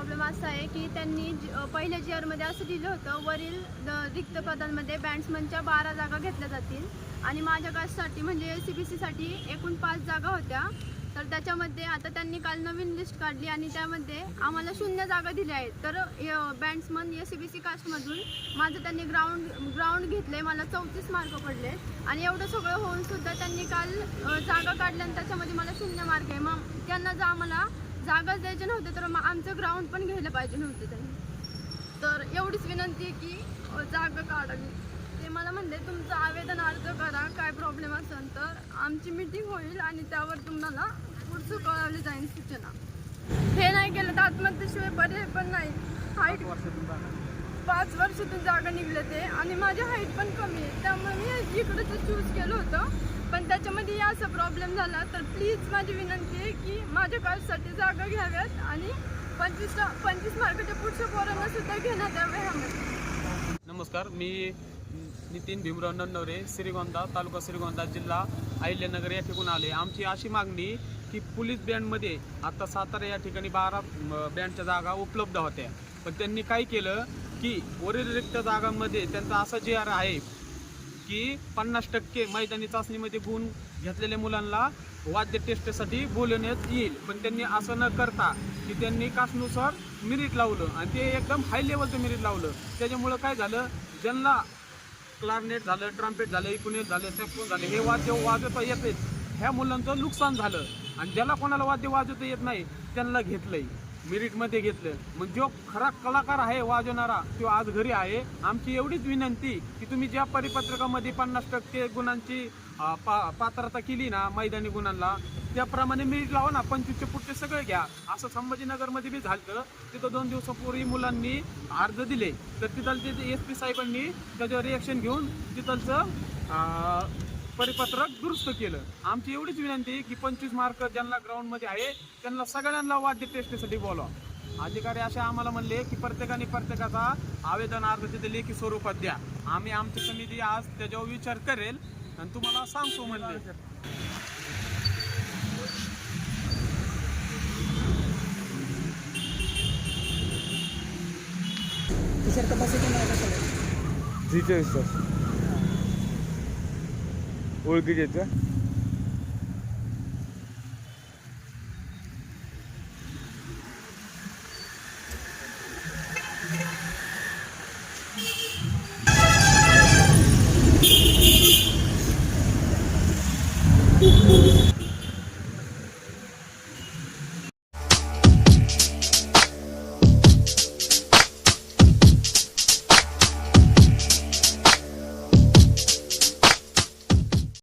Problem असा आहे की त्यांनी ज- पहिल्या जिअरमध्ये असं दिलं होतं वरील द- रिक्त पदांमध्ये बॅट्समनच्या बारा जागा घेतल्या जातील. आणि माझ्या कास्टसाठी म्हणजे सी बी सीसाठी एकूण पाच जागा होत्या. तर त्याच्यामध्ये आता त्यांनी काल नवीन लिस्ट काढली आणि त्यामध्ये आम्हाला शून्य जागा दिल्या आहेत. तर batsman A C B C कास्टमधून माझं त्यांनी ग्राउंड ग्राउंड घेतले मला चौतीस मार्क पडले आणि एवढं सगळं होऊन सुद्धा त्यांनी काल जागा काढल्या आणि त्याच्यामध्ये मला शून्य मार्क आहे. मग त्यांना जर आम्हाला जागाच द्यायचे नव्हते तर मग आमचं ग्राउंड पण घ्यायला पाहिजे नव्हते त्यांनी. तर एवढीच विनंती आहे की जागा काढावी. ते मला म्हणले तुमचं आवेदन अर्ज करा काय प्रॉब्लेम असेल तर आमची मीटिंग होईल आणि त्यावर तुम्हाला पुढचं कळवली जाईल सूचना. हे नाही केलं तर आत्महत्येशिवाय बरे पण नाही. हाईट पाच वर्षातून जागा निघले ते आणि माझी हाईट पण कमी आहे. त्यामुळे मी इकडचं चूज केलं होतं. पण त्याच्यामध्ये असा प्रॉब्लेम झाला तर प्लीज माझी विनंती आहे की माझ्या कालसाठी जागा घ्याव्यात आणि पंचवीस पंचवीस मार्काच्या पुढच्या पोरांना सुद्धा घेण्यात यावे ह्यामध्ये नमस्कार मी नितीन भीमराव नन्नवरे श्रीगोंदा तालुका श्रीगोंदा जिल्हा अहिल्यानगर या ठिकाणी आले आमची अशी मागणी की पोलीस बँडमध्ये आता सातारा या ठिकाणी बारा बँडच्या जागा उपलब्ध होत्या. पण त्यांनी काय केलं की वरील रिक्त जागांमध्ये त्यांचा असा जे आर आहे की पन्नास टक्के मैदानी चाचणीमध्ये गुण घेतलेल्या मुलांना वाद्य टेस्टसाठी बोलवण्यात येईल. पण त्यांनी असं न करता की त्यांनी कास्टनुसार मिरिट लावलं आणि ते एकदम हाय लेवलचं मिरिट लावलं. त्याच्यामुळं काय झालं? ज्यांना क्लारनेट झालं ट्रम्पेट झालं इकुनेट झालं सॅक्सोन झालं हे वाद्य वाजवता येतेच ह्या मुलांचं नुकसान झालं. आणि ज्याला कोणाला वाद्य वाजवता येत नाही त्यांना घेतलंय. मिरिटमध्ये घेतलं. मग जो खरा कलाकार आहे वाजवणारा तो आज घरी आहे. आमची एवढीच विनंती की तुम्ही ज्या परिपत्रकामध्ये पन्नास टक्के गुणांची पा पात्रता केली ना मैदानी गुणांना त्याप्रमाणे मिरिट लावा ना पंचवीसचे पुढचे सगळे घ्या. असं संभाजीनगरमध्ये बी झालं तिथं दोन दिवसापूर्वी मुलांनी अर्ज दिले. तर तिथलचे एस पी साहेबांनी त्याच्यावर रिॲक्शन घेऊन तिथलचं परिपत्रक दुरुस्त केलं. आमची एवढीच विनंती आहे की पंचवीस मार्क ज्यांना ग्राउंडमध्ये आहे त्यांना सगळ्यांना वाद्य टेस्टसाठी बोलवा. अधिकारी असे आम्हाला म्हणले की प्रत्येकाने प्रत्येकाचा आवेदन अर्ज तिथे लेखी स्वरूपात द्या. आम्ही आमची समिती आज त्याच्यावर विचार करेल आणि तुम्हाला सांगतो म्हणले. तुषार तपासायचं ओळखीचे आहेत का